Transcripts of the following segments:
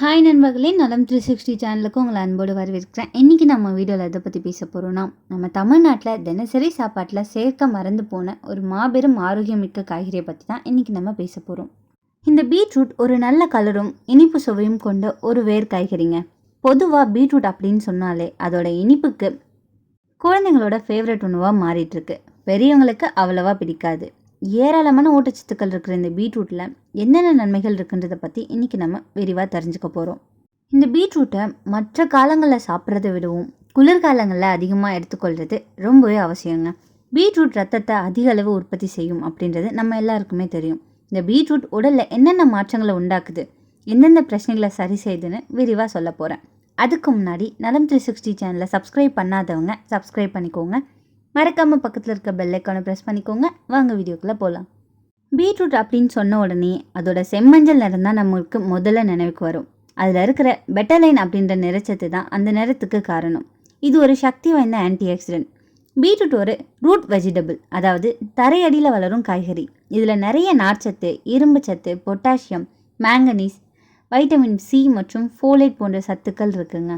Hi நண்பர்களே நலம் three sixty சேனலுக்கு உங்களை அன்போடு வரவேற்கிறேன். இன்றைக்கி நம்ம வீடியோவில் எதை பற்றி பேச போகிறோம்னா நம்ம தமிழ்நாட்டில் தினசரி சாப்பாட்டில் சேர்க்க மறந்து போன ஒரு மாபெரும் ஆரோக்கியமிக்க காய்கறியை பற்றி தான் இன்றைக்கி நம்ம பேச போகிறோம் இந்த பீட்ரூட் ஒரு நல்ல கலரும் இனிப்பு சுவையும் கொண்ட ஒரு வேர் காய்கறிங்க. பொதுவாக பீட்ரூட் அப்படின்னு சொன்னாலே அதோட இனிப்புக்கு குழந்தைங்களோட ஃபேவரட் உணவாக மாறிட்டுருக்கு பெரியவங்களுக்கு அவ்வளவா பிடிக்காது. ஏராளமான ஊட்டச்சத்துக்கள் இருக்கிற இந்த பீட்ரூட்டில் என்னென்ன நன்மைகள் இருக்குன்றதை பற்றி இன்றைக்கி நம்ம விரிவாக தெரிஞ்சுக்க போகிறோம் இந்த பீட்ரூட்டை மற்ற காலங்களில் சாப்பிட்றத விடவும் குளிர்காலங்களில் அதிகமாக எடுத்துக்கொள்கிறது ரொம்பவே அவசியங்க. பீட்ரூட் ரத்தத்தை அதிக அளவு உற்பத்தி செய்யும் அப்படின்றது நம்ம எல்லாருக்குமே தெரியும். இந்த பீட்ரூட் உடலில் என்னென்ன மாற்றங்களை உண்டாக்குது எந்தெந்த பிரச்சனைகளை சரி செய்யுதுன்னு விரிவாக சொல்ல போகிறேன் அதுக்கு முன்னாடி நலம் த்ரீ சிக்ஸ்டி சேனலை சப்ஸ்கிரைப் பண்ணாதவங்க சப்ஸ்கிரைப் பண்ணிக்கோங்க. மறக்காமல் பக்கத்தில் இருக்க பெல் ப்ரெஸ் பண்ணிக்கோங்க. வாங்க வீடியோக்குள்ளே போகலாம் பீட்ரூட் அப்படின்னு சொன்ன உடனே அதோட செம்மஞ்சள் நிறம் தான் நம்மளுக்கு முதல்ல நினைவுக்கு வரும். அதில் இருக்கிற பெட்டலைன் அப்படின்ற நிறச்சத்து தான் அந்த நிறத்துக்கு காரணம். இது ஒரு சக்தி வாய்ந்த ஆன்டி ஆக்சிடென்ட் பீட்ரூட் ஒரு ரூட் வெஜிடபிள் அதாவது தரையடியில் வளரும் காய்கறி. இதில் நிறைய நார்ச்சத்து இரும்பு சத்து பொட்டாசியம் மேங்கனீஸ் வைட்டமின் சி மற்றும் ஃபோலேட் போன்ற சத்துக்கள் இருக்குங்க.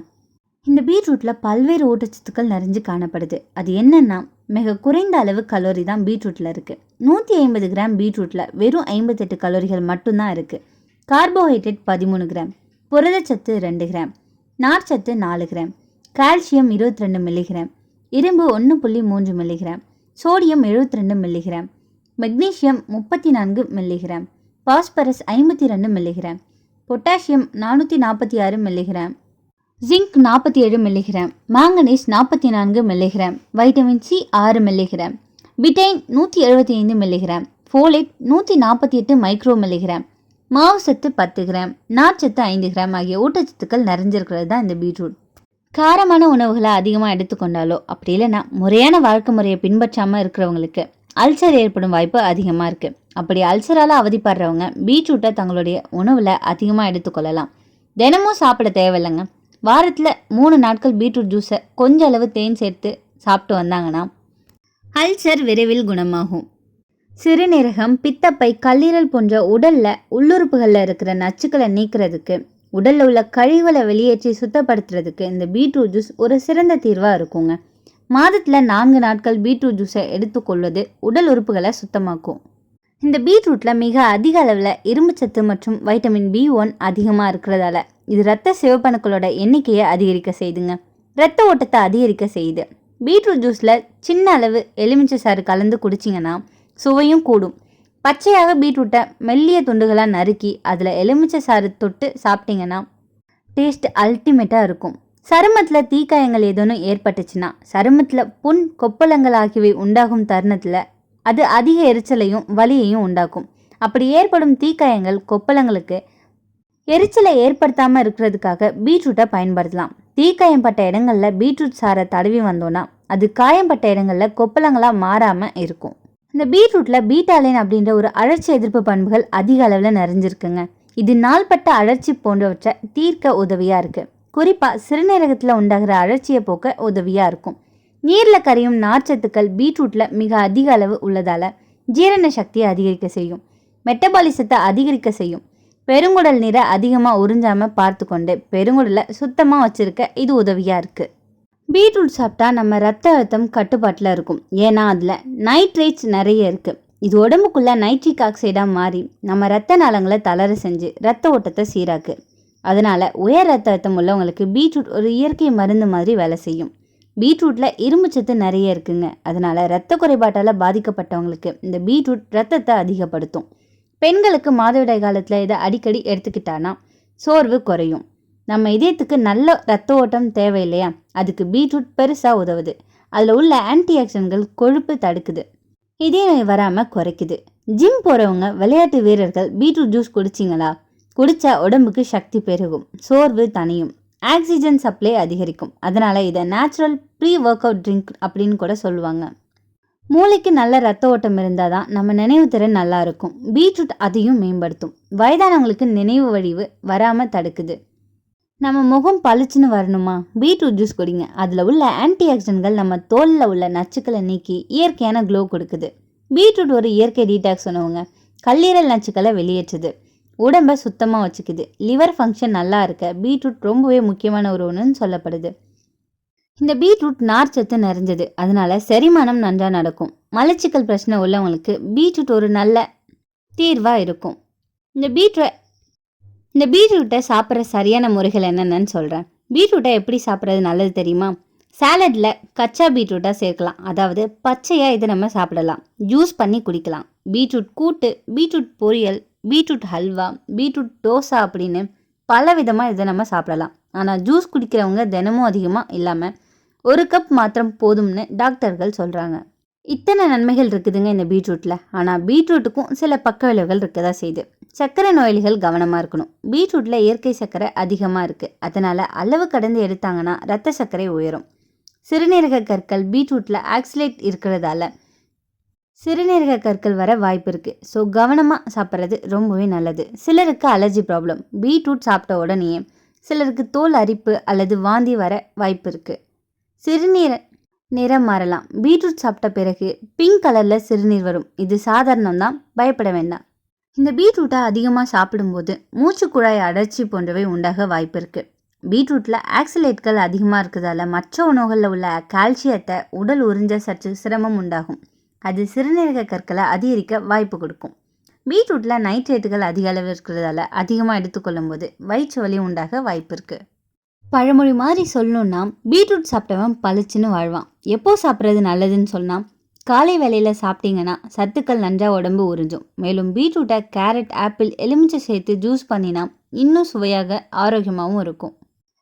இந்த பீட்ரூட்டில் பல்வேறு ஊட்டச்சத்துக்கள் நிறைஞ்சு காணப்படுது. அது என்னென்னா மிக குறைந்த அளவு கலோரி தான் பீட்ரூட்டில் இருக்குது நூற்றி ஐம்பது கிராம் பீட்ரூட்டில் வெறும் ஐம்பத்தெட்டு கலோரிகள் மட்டும்தான் இருக்குது கார்போஹைட்ரேட் பதிமூணு கிராம் புரதச்சத்து ரெண்டு கிராம் நார்ச்சத்து நாலு கிராம் கால்சியம் இருபத்தி ரெண்டு மில்லிகிராம் இரும்பு ஒன்று புள்ளி மூன்று மில்லிகிராம் சோடியம் எழுபத்தி ரெண்டு மில்லிகிராம் மெக்னீசியம் முப்பத்தி நான்கு மில்லிகிராம் பாஸ்பரஸ் ஐம்பத்தி ரெண்டு மில்லிகிராம் பொட்டாசியம் நானூற்றி நாற்பத்தி ஆறு மில்லிகிராம் ஜிங்க் நாற்பத்தி ஏழு மில்லிகிராம் மாங்கனீஸ் நாற்பத்தி நான்கு மில்லிகிராம் வைட்டமின் சி ஆறு மில்லிகிராம் பிட்டைன் நூற்றி எழுபத்தி ஐந்து மில்லிகிராம் ஃபோலேட் நூற்றி நாற்பத்தி எட்டு மைக்ரோ மில்லிகிராம் மாவு சத்து பத்து கிராம் நார்ச்சத்து ஐந்து கிராம் ஆகிய ஊட்டச்சத்துக்கள் நிறைஞ்சிருக்கிறது தான் இந்த பீட்ரூட். காரமான உணவுகளை அதிகமாக எடுத்துக்கொண்டாலோ அப்படி இல்லைன்னா முறையான வாழ்க்கை முறையை பின்பற்றாமல் இருக்கிறவங்களுக்கு அல்சர் ஏற்படும் வாய்ப்பு அதிகமாக இருக்குது அப்படி அல்சரால் அவதிப்படுறவங்க பீட்ரூட்டை தங்களுடைய உணவில் அதிகமாக எடுத்துக்கொள்ளலாம். தினமும் சாப்பிட தேவையில்லைங்க. வாரத்தில் மூணு நாட்கள் பீட்ரூட் ஜூஸை கொஞ்ச அளவு தேன் சேர்த்து சாப்பிட்டு வந்தாங்கன்னா அல்சர் விரைவில் குணமாகும். சிறுநீரகம் பித்தப்பை கல்லீரல் போன்ற உடலில் உள்ளுறுப்புகளில் இருக்கிற நச்சுக்களை நீக்கிறதுக்கு உடலில் உள்ள கழிவுகளை வெளியேற்றி சுத்தப்படுத்துறதுக்கு இந்த பீட்ரூட் ஜூஸ் ஒரு சிறந்த தீர்வாக இருக்குங்க. மாதத்தில் நான்கு நாட்கள் பீட்ரூட் ஜூஸை எடுத்துக்கொள்வது உடல் உறுப்புகளை சுத்தமாக்கும். இந்த பீட்ரூட்டில் மிக அதிக அளவில் இரும்புச்சத்து மற்றும் வைட்டமின் பி ஒன் அதிகமாக இருக்கிறதால இது ரத்த சிவப்பணுக்களோட எண்ணிக்கையை அதிகரிக்க செய்துங்க. ரத்த ஓட்டத்தை அதிகரிக்க செய்யுது. பீட்ரூட் ஜூஸில் சின்ன அளவு எலுமிச்சை சாறு கலந்து குடிச்சிங்கன்னா சுவையும் கூடும். பச்சையாக பீட்ரூட்டை மெல்லிய துண்டுகளாக நறுக்கி அதில் எலுமிச்சை சாறு தொட்டு சாப்பிட்டிங்கன்னா டேஸ்ட் அல்டிமேட்டாக இருக்கும். சருமத்தில் தீக்காயங்கள் ஏதேனும் ஏற்பட்டுச்சுன்னா சருமத்தில் புண் கொப்பளங்கள் ஆகியவை உண்டாகும் தருணத்தில் அது அதிக எரிச்சலையும் வலியையும் உண்டாக்கும். அப்படி ஏற்படும் தீக்காயங்கள் கொப்பளங்களுக்கு எரிச்சலை ஏற்படுத்தாமல் இருக்கிறதுக்காக பீட்ரூட்டை பயன்படுத்தலாம். தீக்காயம் பட்ட இடங்களில் பீட்ரூட் சாரை தடவி வந்தோன்னா அது காயம்பட்ட இடங்களில் கொப்பளங்களாக மாறாமல் இருக்கும். இந்த பீட்ரூட்டில் பீட்டாலின் அப்படின்ற ஒரு அழற்சி எதிர்ப்பு பண்புகள் அதிக அளவில் நிறைஞ்சிருக்குங்க. இது நாள்பட்ட அழற்சி போன்றவற்றை தீர்க்க உதவியாக இருக்குது குறிப்பாக சிறுநீரகத்தில் உண்டாகிற அழற்சியை போக்க உதவியாக இருக்கும். நீரில் கரையும் நார்ச்சத்துக்கள் பீட்ரூட்டில் மிக அதிக அளவு உள்ளதால் ஜீரண சக்தியை அதிகரிக்க செய்யும். மெட்டபாலிசத்தை அதிகரிக்க செய்யும். பெருங்குடல் நீரை அதிகமாக உறிஞ்சாமல் பார்த்து கொண்டு பெருங்குடலை சுத்தமாக வச்சுருக்க இது உதவியாக இருக்குது பீட்ரூட் சாப்பிட்டா நம்ம ரத்த அழுத்தம் கட்டுப்பாட்டில் இருக்கும். ஏன்னா அதில் நைட்ரேட்ஸ் நிறைய இருக்குது இது உடம்புக்குள்ளே நைட்ரிக் ஆக்சைடாக மாறி நம்ம ரத்த நாளங்களை தளர செஞ்சு ரத்த ஓட்டத்தை சீராக்கு. அதனால் உயர் ரத்த அழுத்தம் உள்ளவங்களுக்கு பீட்ரூட் ஒரு இயற்கை மருந்து மாதிரி வேலை செய்யும். பீட்ரூட்டில் இரும்பு சத்து நிறைய இருக்குங்க. அதனால் ரத்த குறைபாட்டால் பாதிக்கப்பட்டவங்களுக்கு இந்த பீட்ரூட் ரத்தத்தை அதிகப்படுத்தும். பெண்களுக்கு மாதவிடாய் காலத்தில் இதை அடிக்கடி எடுத்துக்கிட்டானா சோர்வு குறையும். நம்ம இதயத்துக்கு நல்ல ரத்த ஓட்டம் தேவை இல்லையா அதுக்கு பீட்ரூட் பெருசாக உதவுது. அதில் உள்ள ஆன்டி ஆக்சிடன்ட்கள் கொழுப்பு தடுக்குது. இதய நோய் வராமல் குறைக்குது. ஜிம் போகிறவங்க விளையாட்டு வீரர்கள் பீட்ரூட் ஜூஸ் குடிச்சிங்களா? குடித்தா உடம்புக்கு சக்தி பெருகும். சோர்வு தனியும் ஆக்சிஜன் சப்ளை அதிகரிக்கும். அதனால் இதை natural pre workout drink அப்படின்னு கூட சொல்லுவாங்க. மூளைக்கு நல்ல ரத்த ஓட்டம் இருந்தால் தான் நம்ம நினைவு திறன் நல்லா இருக்கும். பீட்ரூட் அதையும் மேம்படுத்தும். வயதானவங்களுக்கு நினைவு வழிவு வராமல் தடுக்குது. நம்ம முகம் பளிச்சுன்னு வரணுமா? பீட்ரூட் ஜூஸ் குடிங்க. அதில் உள்ள ஆன்டி ஆக்சிடன்ட்கள் நம்ம தோலில் உள்ள நச்சுக்களை நீக்கி இயற்கையான க்ளோ கொடுக்குது. பீட்ரூட் ஒரு இயற்கை டீடாக்ஸ் உணவுங்க. கல்லீரல் நச்சுக்களை வெளியேற்றுது. உடம்பை சுத்தமாக வச்சுக்குது. லிவர் ஃபங்க்ஷன் நல்லா இருக்க. பீட்ரூட் ரொம்பவே முக்கியமான ஒரு ஒன்றுன்னு சொல்லப்படுது. இந்த பீட்ரூட் நார்ச்சத்து நிறைஞ்சது. அதனால செரிமானம் நன்றாக நடக்கும். மலச்சிக்கல் பிரச்சனை உள்ளவங்களுக்கு பீட்ரூட் ஒரு நல்ல தீர்வாக இருக்கும். இந்த பீட்ரூ இந்த பீட்ரூட்டை சாப்பிட்ற சரியான முறைகள் என்னென்னு சொல்கிறேன் பீட்ரூட்டை எப்படி சாப்பிட்றது நல்லது தெரியுமா? சாலடில் கச்சா பீட்ரூட்டாக சேர்க்கலாம். அதாவது பச்சையாக இதை நம்ம சாப்பிடலாம். ஜூஸ் பண்ணி குடிக்கலாம். பீட்ரூட் கூட்டு பீட்ரூட் பொரியல் பீட்ரூட் ஹல்வா பீட்ரூட் தோசை அப்படின்னு பல விதமாக இதை நம்ம சாப்பிடலாம். ஆனால் ஜூஸ் குடிக்கிறவங்க தினமும் அதிகமாக இல்லாமல் ஒரு கப் மாத்திரம் போதும்னு டாக்டர்கள் சொல்கிறாங்க இத்தனை நன்மைகள் இருக்குதுங்க இந்த பீட்ரூட்டில் ஆனால் பீட்ரூட்டுக்கும் சில பக்க விளைவுகள் இருக்க தான் செய்யுது. சர்க்கரை நோயாளிகள் கவனமாக இருக்கணும். பீட்ரூட்டில் இயற்கை சர்க்கரை அதிகமாக இருக்குது அதனால் அளவு கடந்து எடுத்தாங்கன்னா ரத்த சர்க்கரை உயரும். சிறுநீரக கற்கள் பீட்ரூட்டில் ஆக்சிலேட் இருக்கிறதால சிறுநீரக கற்கள் வர வாய்ப்பு இருக்குது ஸோ கவனமாக சாப்பிட்றது ரொம்பவே நல்லது. சிலருக்கு அலர்ஜி ப்ராப்ளம் பீட்ரூட் சாப்பிட்ட உடனேயே சிலருக்கு தோல் அரிப்பு அல்லது வாந்தி வர வாய்ப்பு இருக்குது சிறுநீர நிறம் மாறலாம். பீட்ரூட் சாப்பிட்ட பிறகு பிங்க் கலரில் சிறுநீர் வரும். இது சாதாரணம் தான். பயப்பட வேண்டாம். இந்த பீட்ரூட்டை அதிகமாக சாப்பிடும்போது மூச்சு குழாய் அடர்ச்சி போன்றவை உண்டாக வாய்ப்பு இருக்குது பீட்ரூட்டில் ஆக்சிலேட்கள் அதிகமாக இருக்கிறதால மற்ற உணவுகளில் உள்ள கால்சியத்தை உடல் உறிஞ்ச சற்று சிரமம் உண்டாகும். அது சிறுநீரக கற்களை அதிகரிக்க வாய்ப்பு கொடுக்கும். பீட்ரூட்டில் நைட்ரேட்டுகள் அதிக அளவு இருக்கிறதால அதிகமாக எடுத்துக்கொள்ளும் போது வயிற்று வலி உண்டாக வாய்ப்பு இருக்குது பழமொழி மாதிரி சொல்லணும்னா பீட்ரூட் சாப்பிட்டவன் பளிச்சுன்னு வாழ்வான். எப்போ சாப்பிட்றது நல்லதுன்னு சொன்னால் காலை வேளையில் சாப்பிட்டீங்கன்னா சத்துக்கள் நன்றாக உடம்பு உறிஞ்சும். மேலும் பீட்ரூட்டை கேரட் ஆப்பிள் எலுமிச்சை சேர்த்து ஜூஸ் பண்ணினா இன்னும் சுவையாக ஆரோக்கியமாகவும் இருக்கும்.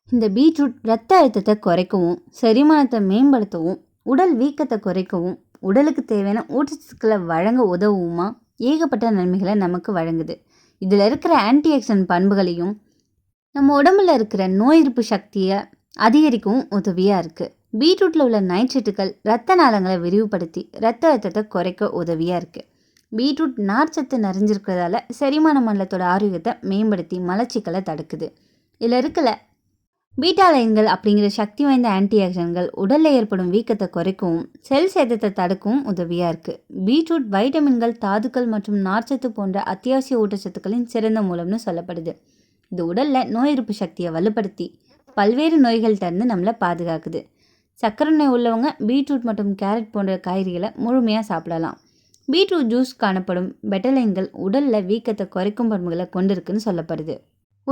இந்த பீட்ரூட் ரத்த அழுத்தத்தை குறைக்கவும் செரிமானத்தை மேம்படுத்தவும் உடல் வீக்கத்தை குறைக்கவும் உடலுக்கு தேவையான ஊட்டச்சத்துக்களை வழங்க உதவுமா? ஏகப்பட்ட நன்மைகளை நமக்கு வழங்குது. இதில் இருக்கிற ஆன்டி ஆக்சிடென்ட் பண்புகளையும் நம்ம உடம்புல இருக்கிற நோய் எதிர்ப்பு சக்தியை அதிகரிக்கவும் உதவியாக இருக்குது பீட்ரூட்டில் உள்ள நைட்ரேட்டுகள் ரத்த நாளங்களை விரிவுபடுத்தி ரத்த அழுத்தத்தை குறைக்க உதவியாக இருக்குது பீட்ரூட் நார்ச்சத்து நிறைஞ்சிருக்கிறதால செரிமான மண்டலத்தோட ஆரோக்கியத்தை மேம்படுத்தி மலச்சிக்கலை தடுக்குது. இதில் இருக்கிற பீட்டா லைன்கள் அப்படிங்கிற சக்தி வாய்ந்த ஆன்டி ஆக்சன்கள் உடலில் ஏற்படும் வீக்கத்தை குறைக்கவும் செல் சேதத்தை தடுக்கவும் உதவியாக இருக்குது பீட்ரூட் வைட்டமின்கள் தாதுக்கள் மற்றும் நார்ச்சத்து போன்ற அத்தியாவசிய ஊட்டச்சத்துக்களின் சிறந்த மூலம்னு சொல்லப்படுது. இது உடலில் நோய் எதிர்ப்பு சக்தியை வலுப்படுத்தி பல்வேறு நோய்கள் தந்து நம்மளை பாதுகாக்குது. சர்க்கரை நோய் உள்ளவங்க பீட்ரூட் மற்றும் கேரட் போன்ற காய்கறிகளை முழுமையாக சாப்பிடலாம். பீட்ரூட் ஜூஸ் காணப்படும் பெட்டலைன்கள் உடலில் வீக்கத்தை குறைக்கும் பண்புகளை கொண்டிருக்குன்னு சொல்லப்படுது.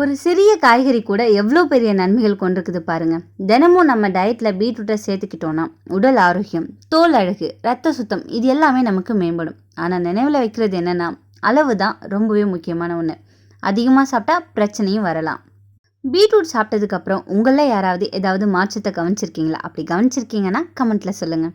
ஒரு சிறிய காய்கறி கூட எவ்வளோ பெரிய நன்மைகள் கொண்டிருக்குது பாருங்க. தினமும் நம்ம டயட்டில் பீட்ரூட்டை சேர்த்துக்கிட்டோன்னா உடல் ஆரோக்கியம் தோல் அழகு ரத்த சுத்தம் இது எல்லாமே நமக்கு மேம்படும். ஆனால் நினைவில் வைக்கிறது என்னென்னா அளவு தான் ரொம்பவே முக்கியமான ஒன்று அதிகமாக சாப்பிட்டா பிரச்சனையும் வரலாம். பீட்ரூட் சாப்பிட்டதுக்கப்புறம் உங்களில் யாராவது ஏதாவது மாற்றத்தை கவனிச்சிருக்கீங்களா? அப்படி கவனிச்சிருக்கீங்கன்னா கமெண்ட்டில் சொல்லுங்கள்